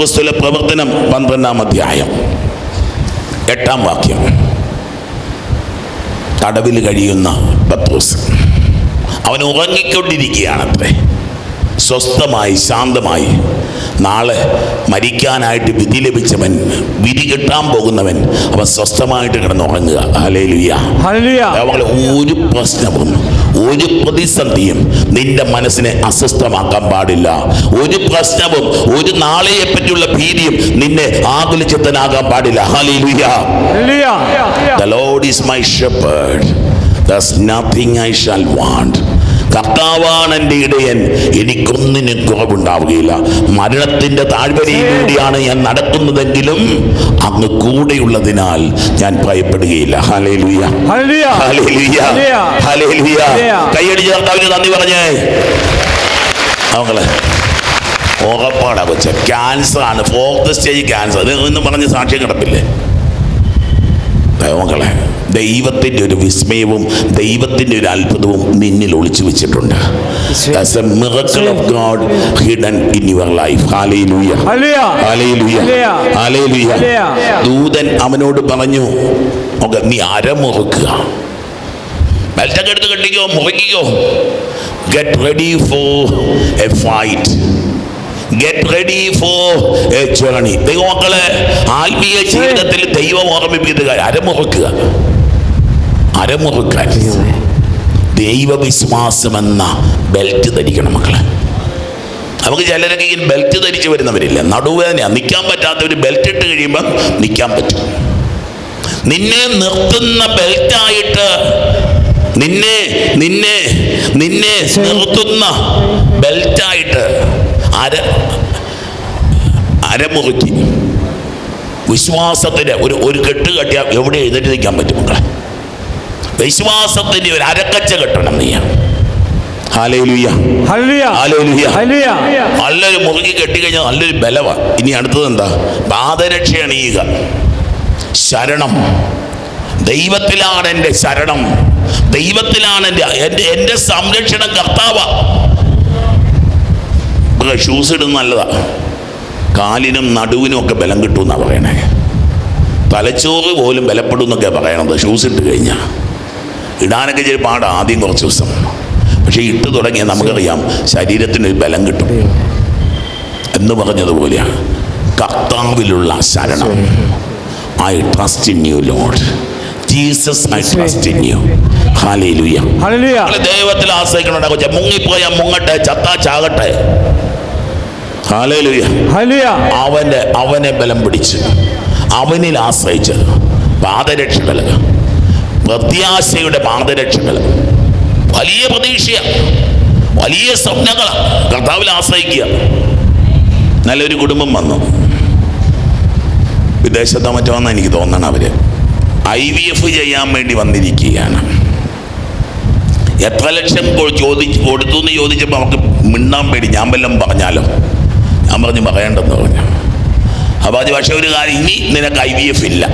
അപ്പോസ്തല പ്രവർത്തനം പന്ത്രണ്ടാം അധ്യായം. എട്ടാം വാക്യം. തടവിൽ കഴിയുന്ന പത്രോസ്. അവൻ ഉറങ്ങിക്കൊണ്ടിരിക്കുകയാണത്രേ. സ്വസ്ഥമായി ശാന്തമായി. നാളെ മരിക്കാനായിട്ട് വിധി ലഭിച്ചവൻ വിധി കിട്ടാൻ പോകുന്നവൻ അവൻ സ്വസ്ഥമായിട്ട് കിടന്നുറങ്ങുക. ഹല്ലേലൂയ. അവളെ ഒരു പ്രശ്നവും ഒരു പ്രതിസന്ധിയും നിന്റെ മനസ്സിനെ അസ്വസ്ഥമാക്കാൻ പാടില്ല ഒരു പ്രശ്നവും ഒരു നാളെയെ പറ്റിയുള്ള ഭീതിയും നിന്നെ ആകുലചിത്തനാകാൻ പാടില്ല hallelujah The Lord is my shepherd. There's nothing I shall want. കർത്താവാണ് എന്റെ ഇടയൻ. എനിക്കൊന്നിനും കുറവുണ്ടാവുകയില്ല. മരണത്തിന്റെ താഴ്വരയിലൂടെയാണ് ഞാൻ നടക്കുന്നതെങ്കിലും അങ്ങ് കൂടെയുള്ളതിനാൽ ഞാൻ ഭയപ്പെടുകയില്ല. Hallelujah hallelujah hallelujah. Hallelujah hallelujah. കൈയടിച്ച് കർത്താവിന് നന്ദി പറഞ്ഞേ. അവങ്ങളെ ഉറപ്പാടാ കൊച്ച. ക്യാൻസർ ആണ് ഫോർത്ത് സ്റ്റേജ് ക്യാൻസർ എന്ന് പറഞ്ഞ് സാക്ഷ്യം കിടപ്പില്ലേ? ദൈവങ്ങളെ ദൈവത്തിന്റെ ഒരു വിസ്മയവും ദൈവത്തിന്റെ ഒരു അത്ഭുതവും നിന്നിൽ ഒളിച്ചു വെച്ചിട്ടുണ്ട് of a miracle of God hidden in your life. Hallelujah. Hallelujah. Hallelujah. Hallelujah. Hallelujah. ദൂതൻ അവനോട് പറഞ്ഞു നീ അരമുറുക്കുക ബെൽറ്റൊക്കെ എടുത്ത് കെട്ടിക്കോ മുറിക്കോ get ready for a fight get ready for a journey ദൈവമക്കളെ ആത്മീയ ജീവിതത്തിൽ ദൈവം ഓർമ്മിപ്പിക്കുന്ന കാര്യം അരമുറുക്കുക അരമുറുക്കാൻ. ദൈവവിശ്വാസം എന്ന ബെൽറ്റ് ധരിക്കണം മക്കളെ. നമുക്ക് ചിലരൊക്കെ ഈ ബെൽറ്റ് ധരിച്ച് വരുന്നവരില്ല? നടുവേദന. നിൽക്കാൻ പറ്റാത്തവർ ബെൽറ്റ് ഇട്ട് കഴിയുമ്പോൾ നിൽക്കാൻ പറ്റും. നിന്നെ നിർത്തുന്ന ബെൽറ്റായിട്ട് നിന്നെ നിന്നെ നിന്നെ നിർത്തുന്ന ബെൽറ്റായിട്ട് അര അരമുറുക്കി. വിശ്വാസത്തിന് ഒരു ഒരു കെട്ട് കെട്ടിയാൽ എവിടെ എഴുന്നേറ്റ് നിൽക്കാൻ പറ്റും മക്കളെ? വിശ്വാസത്തിന്റെ ഒരു അരക്കച്ച കെട്ടണം നീ. നല്ലൊരു മുറുകി കെട്ടിക്കഴിഞ്ഞാൽ നല്ലൊരു ബലവാണ് ഇനി അടുത്തത് എന്താ? പാദരക്ഷ അണിയുക. ശരണം. ദൈവത്തിലാണ് എന്റെ ശരണം. ദൈവത്തിലാണ് എന്റെ എന്റെ എന്റെ സംരക്ഷണം കർത്താവ. ഷൂസ് ഇടുന്ന നല്ലതാ. കാലിനും നടുവിനും ഒക്കെ ബലം കിട്ടുമെന്നാണ് പറയണേ. തലച്ചോറ് പോലും ബലപ്പെടും എന്നൊക്കെയാണ് പറയണത്. ഷൂസ് ഇട്ട് കഴിഞ്ഞാൽ ഇടാനൊക്കെ ചെയ്ത് പാടാം ആദ്യം കുറച്ച് ദിവസം. പക്ഷേ ഇട്ട് തുടങ്ങിയാൽ നമുക്കറിയാം ശരീരത്തിനൊരു ബലം കിട്ടും. എന്ന് പറഞ്ഞതുപോലെയാണ് കർത്താവിലുള്ള ശരണം. I trust in you Lord Jesus I trust in you hallelujah ദൈവത്തിൽ ആശ്രയിക്കണ കൊച്ച മുങ്ങിപ്പോയ മുങ്ങട്ടെ ചത്താ ചാകട്ടെ. അവന്റെ അവനെ ബലം പിടിച്ച് അവനിൽ ആശ്രയിച്ച് പാദരക്ഷകൾ പ്രത്യാശയുടെ പാദരക്ഷകൾ വലിയ പ്രതീക്ഷയ. വലിയ സ്വപ്നങ്ങളാണ് കർത്താവിൽ ആശ്രയിക്കുക. നല്ലൊരു കുടുംബം വന്നു. വിദേശത്തോ മറ്റോ വന്ന എനിക്ക് തോന്നണം അവർ. ഐ വി എഫ് ചെയ്യാൻ വേണ്ടി വന്നിരിക്കുകയാണ്. എത്ര ലക്ഷം ചോദിച്ച് കൊടുത്തു എന്ന് ചോദിച്ചപ്പോൾ അവർക്ക് മിണ്ടാൻ പേടി. ഞാൻ വല്ലതും പറഞ്ഞാലോ? ഞാൻ പറഞ്ഞു പറയണ്ടെന്ന് പറഞ്ഞു. അപ്പോൾ അത് പക്ഷേ ഒരു കാര്യം ഇനി നിനക്ക് ഐ വി എഫ് ഇല്ല.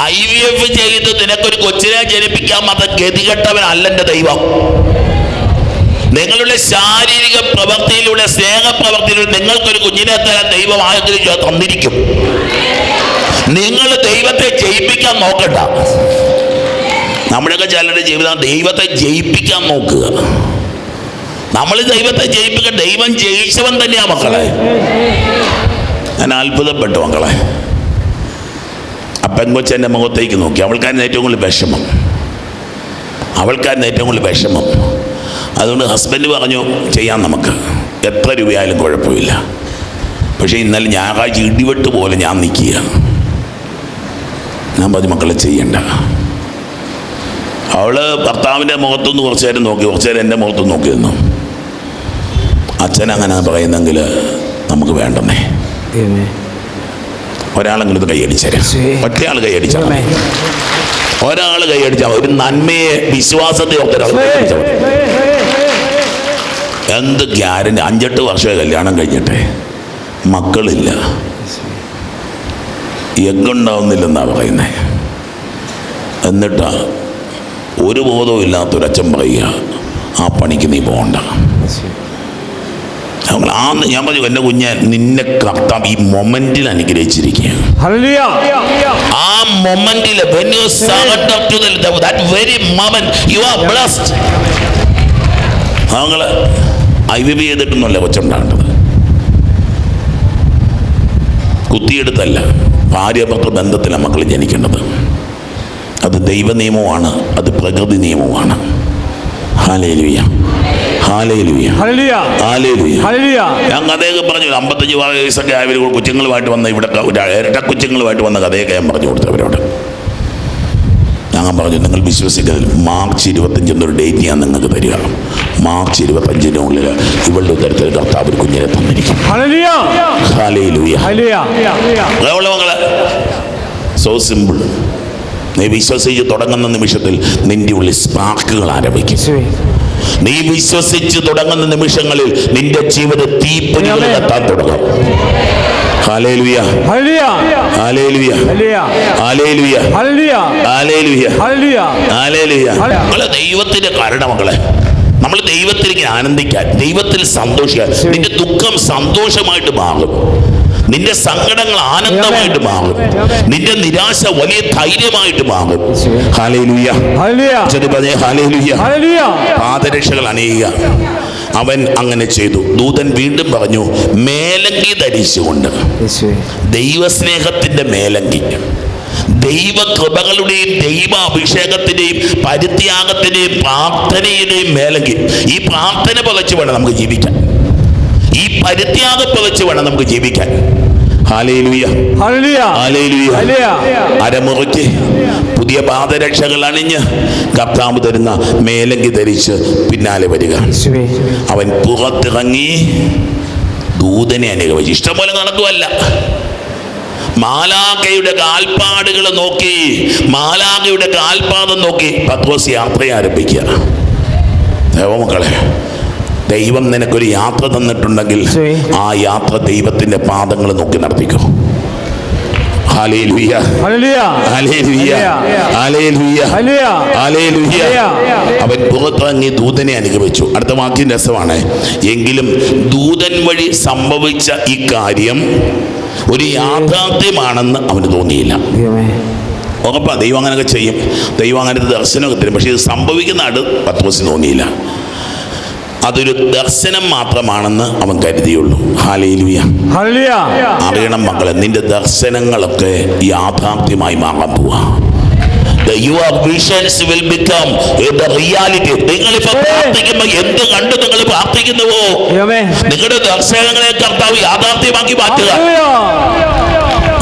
ഐ വി എഫ് ചെയ്ത് നിനക്കൊരു കൊച്ചിനെ ജനിപ്പിക്കാൻ മാത്രം ഗതികെട്ടവനല്ല എന്റെ ദൈവം. നിങ്ങളുടെ ശാരീരിക പ്രവൃത്തിയിലൂടെ സ്നേഹപ്രവൃത്തിയിലൂടെ നിങ്ങൾക്കൊരു കുഞ്ഞിനെ തരാൻ ദൈവം ആഗ്രഹിച്ചു തന്നിരിക്കും. നിങ്ങൾ ദൈവത്തെ ജയിപ്പിക്കാൻ നോക്കണ്ട. നമ്മുടെയൊക്കെ ചിലരുടെ ജീവിതം ദൈവത്തെ ജയിപ്പിക്കാൻ നോക്കുക. നമ്മൾ ദൈവത്തെ ജയിപ്പിക്കാൻ ദൈവം ജയിച്ചവൻ തന്നെയാ മക്കളെ. ഞാൻ അത്ഭുതപ്പെട്ടു മക്കളെ. ആ പെങ്കൊച്ചെന്റെ മുഖത്തേക്ക് നോക്കി. അവൾക്കാരന് ഏറ്റവും കൂടുതൽ വിഷമം. അവൾക്കാരന് ഏറ്റവും കൂടുതൽ വിഷമം. അതുകൊണ്ട് ഹസ്ബൻഡ് പറഞ്ഞു ചെയ്യാം നമുക്ക്. എത്ര രൂപയായാലും കുഴപ്പമില്ല. പക്ഷേ ഇന്നലെ ഞായറാഴ്ച ഇടിവെട്ട് പോലെ ഞാൻ നിൽക്കുക ഞാൻ പറഞ്ഞു മക്കളെ ചെയ്യണ്ട. അവൾ ഭർത്താവിന്റെ മുഖത്തൊന്ന് കുറച്ച് നേരം നോക്കി കുറച്ച് നേരം എന്റെ മുഖത്തൊന്ന് നോക്കി നിന്നു. അച്ഛൻ അങ്ങനെ പറയുന്നെങ്കിൽ നമുക്ക് വേണ്ടെന്നേ. ഒരാളെങ്കിലും ഇത് കൈയടിച്ചേരാ ഒറ്റയാൾ കൈയടിച്ചാൽ. ഒരാൾ കൈയടിച്ചാൽ. ഒരു നന്മയെ വിശ്വാസത്തെ ഒക്കെ ഒരാൾ കൈയടിച്ചാൽ. എന്ത് ഗ്യാരണ്ടി. അഞ്ചെട്ട് വർഷമായി കല്യാണം കഴിഞ്ഞിട്ടേ. മക്കളില്ല. എഗ്ഗുണ്ടാവുന്നില്ലെന്നാ പറയുന്നത് എന്നിട്ടാ ഒരു ബോധവും ഇല്ലാത്തൊരച്ഛൻ പറയുക ആ പണിക്ക് നീ പോകണ്ട ഞങ്ങൾ ആ ഞാൻ പറഞ്ഞു എന്റെ കുഞ്ഞെ നിന്നെ കർത്താവ് ഈ മൊമെന്റിൽ അനുഗ്രഹിച്ചിരിക്കുകയാണ്. ആ മൊമെന്റിൽ when you surrender to the that very moment you are blessed. ഞങ്ങൾ ഐ വി ബി ചെയ്തിട്ടൊന്നുമല്ല കൊച്ചുണ്ടാകേണ്ടത്. കുത്തിയെടുത്തല്ല. ഭാര്യാഭർത്തൃ ബന്ധത്തിലാണ് മക്കൾ ജനിക്കേണ്ടത്. അത് ദൈവ നിയമമാണ് അത് പ്രകൃതി നിയമമാണ് ഹാലേലുയ ഞാൻ കഥയൊക്കെ പറഞ്ഞു അമ്പത്തഞ്ച് വയസ്സൊക്കെ ആയവർ കൊച്ചുങ്ങളുമായിട്ട് വന്ന ഇവിടെ ഇരട്ട കൊച്ചുങ്ങളുമായിട്ട് വന്ന കഥയൊക്കെ ഞാൻ പറഞ്ഞു കൊടുത്തു അവരോട്. ഞങ്ങൾ പറഞ്ഞു നിങ്ങൾ വിശ്വസിക്കുന്നത് മാർച്ച് ഇരുപത്തഞ്ച് എന്നൊരു ഡേറ്റ് ഞാൻ നിങ്ങൾക്ക് തരിക. മാർച്ച് ഇരുപത്തഞ്ചിനുള്ളിൽ ഇവളുടെ ഉത്തരത്തിൽ കർത്താവ് ഒരു കുഞ്ഞിനെ തന്നിരിക്കും. സോ സിമ്പിൾ നീ വിശ്വസിച്ച് തുടങ്ങുന്ന നിമിഷത്തിൽ നിന്റെ ഉള്ളിൽ സ്പാർക്കുകൾ ആരംഭിക്കും. നീ വിശ്വസിച്ച് തുടങ്ങുന്ന നിമിഷങ്ങളിൽ നിന്റെ ജീവിത തീപ്പൊരി കത്താൻ തുടങ്ങും ദൈവത്തിന്റെ കാരണം മകളെ നമ്മൾ ദൈവത്തിലേക്ക് ആനന്ദിക്കാൻ ദൈവത്തിൽ സന്തോഷിക്കാൻ നിന്റെ ദുഃഖം സന്തോഷമായിട്ട് മാറും നിന്റെ സങ്കടങ്ങൾ ആനന്ദമായിട്ട് മാറും നിന്റെ നിരാശ വലിയ ധൈര്യമായിട്ട് മാറും പാദരക്ഷകൾ അണിയുക. അവൻ അങ്ങനെ ചെയ്തു. ദൂതൻ വീണ്ടും പറഞ്ഞു മേലങ്കി ധരിച്ചുകൊണ്ട്. ദൈവസ്നേഹത്തിന്റെ മേലങ്കി. ദൈവകൃപകളുടെയും ദൈവ അഭിഷേകത്തിന്റെയും പരിത്യാഗത്തിന്റെയും പ്രാർത്ഥനയുടെയും മേലങ്കി. ഈ പ്രാർത്ഥന പകച്ച് വേണം നമുക്ക് ജീവിക്കാൻ. ഈ പരിത്യാഗ പകച്ച് വേണം നമുക്ക് ജീവിക്കാൻ. അരമുറയ്ക്ക് പുതിയ പാദരക്ഷകൾ അണിഞ്ഞ് കർത്താവ് തരുന്ന മേലങ്കി ധരിച്ച് പിന്നാലെ വരിക. അവൻ പുറത്തിറങ്ങി ദൂതനെ അനുഗമിച്ചു. ഇഷ്ടംപോലെ നടക്കുമല്ല മാലാഖയുടെ കാൽപ്പാടുകൾ നോക്കി മാലാഖയുടെ കാൽപാദം നോക്കി പത്രോസ് യാത്ര ആരംഭിക്കുക ദേവമക്കളെ ദൈവം നിനക്കൊരു യാത്ര തന്നിട്ടുണ്ടെങ്കിൽ ആ യാത്ര ദൈവത്തിന്റെ പാദങ്ങൾ നോക്കി നടത്തിക്കോ. അവൻ പുറത്തിറങ്ങി ദൂതനെ അനുഗമിച്ചു. അടുത്ത വാക്യം രസമാണ്. എങ്കിലും ദൂതൻ വഴി സംഭവിച്ച ഈ കാര്യം ഒരു യാഥാർത്ഥ്യമാണെന്ന് അവന് തോന്നിയില്ല. ഉറപ്പാ ദൈവം അങ്ങനെയൊക്കെ ചെയ്യും. ദൈവം അങ്ങനത്തെ ദർശനമൊക്കെ തരും. പക്ഷേ ഇത് സംഭവിക്കുന്ന പത്മസിന് പത്രോസിന് തോന്നിയില്ല. അതൊരു ദർശനം മാത്രമാണെന്ന് അവൻ കരുതിയുള്ളൂ. അറിയണം മക്കളെ നിന്റെ ദർശനങ്ങളൊക്കെ യാഥാർത്ഥ്യമായി മാറാൻ പോവാ. The your visions will become the reality. നിങ്ങളിപ്പോ പ്രാർത്ഥിക്കുമ്പോൾ എന്ത് കണ്ട് നിങ്ങൾ പ്രാർത്ഥിക്കുന്നുവോ? നിങ്ങളുടെ ദർശനങ്ങളെ കർത്താവ് യാഥാർത്ഥ്യമാക്കി മാറ്റുക.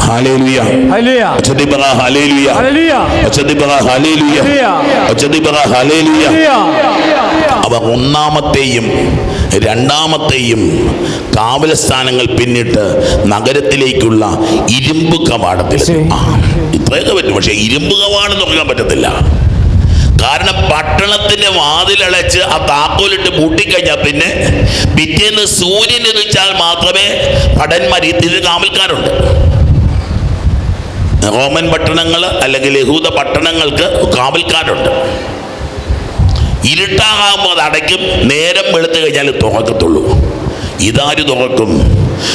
ഹാലേലുയ അവർ ഒന്നാമത്തെയും രണ്ടാമത്തെയും കാവൽ സ്ഥാനങ്ങൾ പിന്നിട്ട് നഗരത്തിലേക്കുള്ള ഇരുമ്പ് കവാടത്തിൽ. ഇത്രയൊക്കെ പറ്റും. പക്ഷെ ഇരുമ്പ് കവാടം തുറക്കാൻ പറ്റത്തില്ല. കാരണം പട്ടണത്തിന്റെ വാതിലടച്ച് ആ താക്കോലിട്ട് പൂട്ടിക്കഴിഞ്ഞാൽ പിന്നെ പിറ്റേന്ന് സൂര്യൻ എതിച്ചാൽ മാത്രമേ ഭടന്മാർ ഇതിൽ കാവൽക്കാരുണ്ട്. റോമൻ പട്ടണങ്ങൾ അല്ലെങ്കിൽ യഹൂദ പട്ടണങ്ങൾക്ക് കാവൽക്കാരുണ്ട്. ഇരുട്ടാകുമ്പോൾ അത് അടയ്ക്കും നേരം വെളുത്ത് കഴിഞ്ഞാൽ തുറക്കത്തുള്ളൂ. ഇതാര് തുറക്കും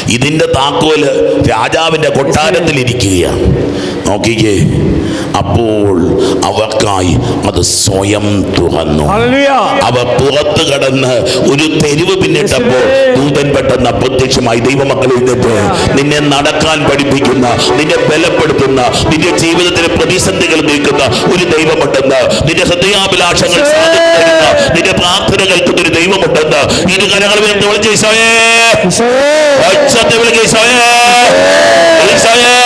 ഇതിന്റെ താക്കോൽ രാജാവിന്റെ കൊട്ടാരത്തിൽ ഇരിക്കുകയാണ്. നോക്കിക്കേ അപ്പോൾ അവർക്കായി അത് സ്വയം തുറന്നു. അവർ പുറത്ത് കടന്ന് ഒരു തെരുവ് പിന്നിട്ടപ്പോൾ ദൂതൻ പെട്ടെന്ന് അപ്രത്യക്ഷമായി ദൈവമക്കൾ എഴുന്നേറ്റ്. നിന്നെ നടക്കാൻ പഠിപ്പിക്കുന്ന നിന്നെ ബലപ്പെടുത്തുന്ന നിന്റെ ജീവിതത്തിലെ പ്രതിസന്ധികൾ നീക്കുന്ന ഒരു ദൈവമുണ്ടെന്ന് നിന്റെ ഹൃദയാഭിലാഷങ്ങൾ സാധിച്ചു നിന്റെ പ്രാർത്ഥന കേൾക്കുന്ന ഒരു ദൈവമുണ്ടെന്ന് ഇരു കരങ്ങൾ വേണ്ടി হুসাইন হজ্জতে বিল কিসাইন কিসাইন